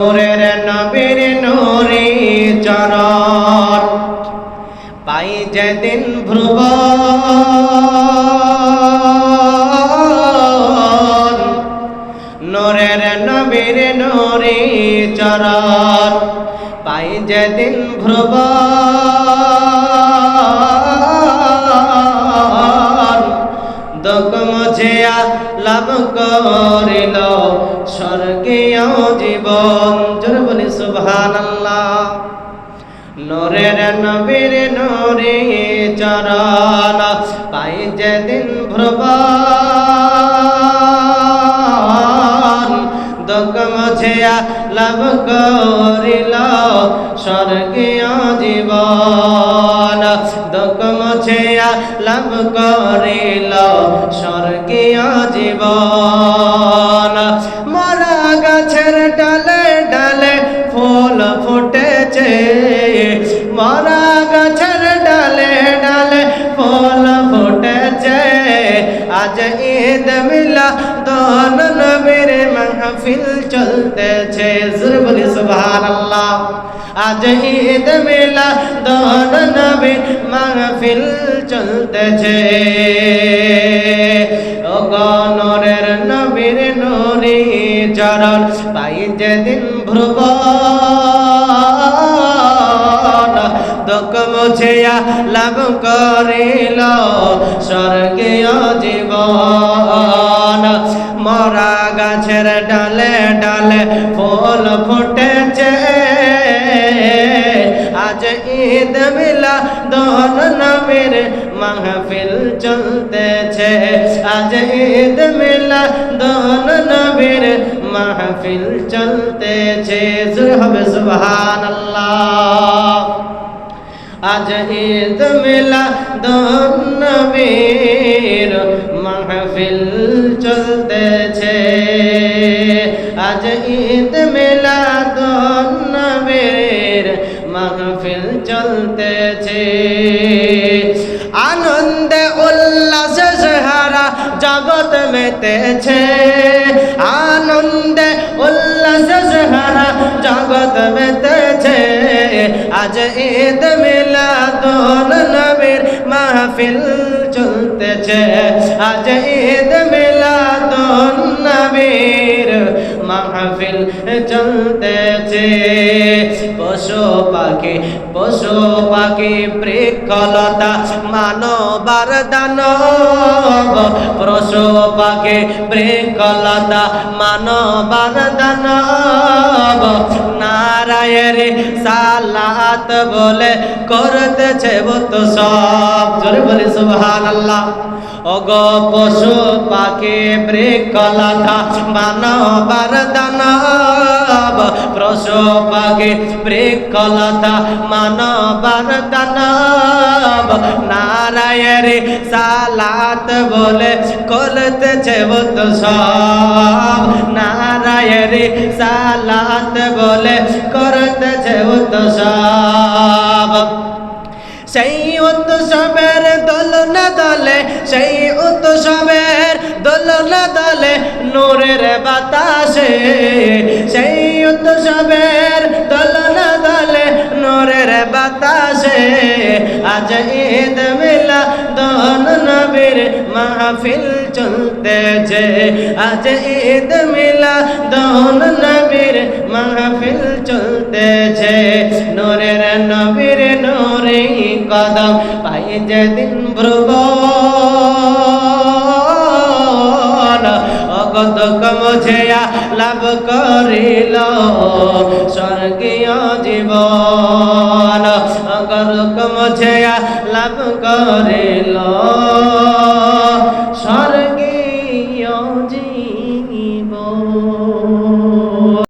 নূরের নবীর নূরে চরণ পাই যেদিন ভ্রুব। নূরের নবীর নূরে চরণ পাই যেদিন ভ্রুব। লাভ করিল। স্বর্গীয় জীবন, জোর বলি সুবহানাল্লাহ। নূরের নবীর নূরে চরণ, পাই যেদিন ভ্রবন লাভ করিল স্বর্গীয় জীবন। দক মুঝিয়া লাভ করিল স্বর্গীয় জীবন মরা গাছের ডালে ডালে ফুল ফুটেছে, মরা গাছের ডালে ডালে ফুল ফুটেছে। আজ ঈদ মিলা দোন নবীর মাহফিল চলতেছে। জোর বলি সুবহানাল্লাহ। আজ ঈদ মিলা দোন নবীর মাহফিল চলতেছে। ও গনরের নবীর নূরে চরণ পাই যেদিন ভ্রুবন দক মুছিয়া লাভ করিল স্বর্গীয় জীবন মরা গাছের ডালে ডালে ফুল ফুটেছে। ঈদ মিলা দোন নবীর মাহফিল চলতেছে। আজ ঈদ মিলা দোন নবীর মাহফিল চলতেছে। হবে, সুবহানাল্লাহ। আজ ঈদ মিলা দোন নবীর মাহফিল চলতেছে। আজ ঈদ মিলা দোন নবীর মাহফিল চলতেছে। আনন্দে উল্লাসে সারা জগৎ মেতেছে। আনন্দে উল্লাসে সারা জগৎ মেতেছে। আজ ঈদ মিলাদুন নবীর মাহফিল চলতেছে। আজ ঈদ মিলাদুন নবীর মাহফিল চলতেছে। পশু পাখি পশু পাখি বৃক্ষলতা মানবার দানব পশু পাখি বৃক্ষলতা মানবার দানব নারায়ের সালাত বলে করতেছে বত সব। জোরে বলি সুবহানাল্লাহ। অগ পশু পাখি বৃক্ষলতা মানবার দানব পশু পাখি বৃক্ষলতা মানবার দানব। সালাত বলে করতেছে বত সব। নারায়ের সালাত বলে করতেছে বত সব। সেই উৎসবের দোলনা দলে, সেই উৎসবের দোলনা দলে, নূরের বাতাসে সেই উৎসবের দোলনা দলে নূরের বাতাসে আজ ঈদ মিলা দন নবীর মাহফিল চলতে চলতেছে। আজ ঈদ মিলা দন নবীর মাহফিল চলতে চলতেছে। নূরের নবীর নূরে কদম, পাই যেদিন ভ্রুবন অগত কমছেয়া লাভ করিল। স্বর্গীয় জীবন কতক কমছেয়া লাভ করিল।